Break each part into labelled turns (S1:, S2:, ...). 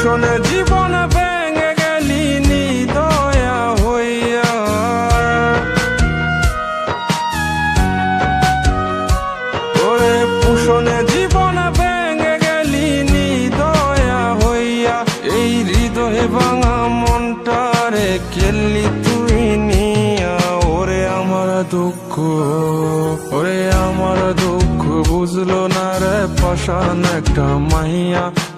S1: পুষণে জীবন ভেঙে গেলি নি দয়া হইয়া। ওরে পুষণে জীবন ভেঙে গেলি নি দয়া হইয়া। এই হৃদয়ে ভাঙা মনটারে কেলি তুই নিয়া। ওরে আমার দুঃখ, ওরে আমার দুঃখ, বুঝলো না রে পাশান একটা মাইয়া।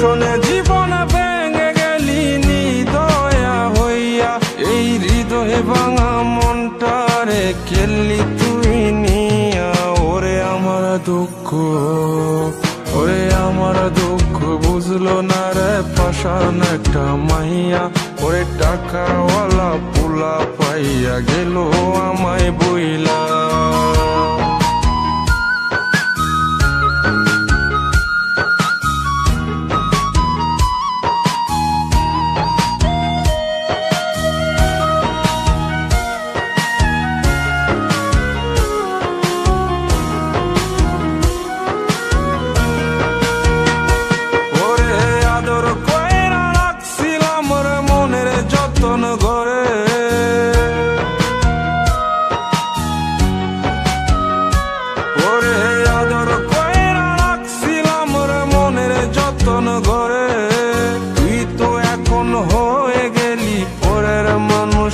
S1: ওরে জীবন ভেঙে গেলি দয়া হইয়া। এই হৃদয়ে ভাঙা মনটারে কেলি তুই নিয়া। ওরে আমার দুঃখ, ওরে আমার দুঃখ, বুঝলো না রে পাশান একটা মাইয়া। ওরে টাকাওয়ালা পোলা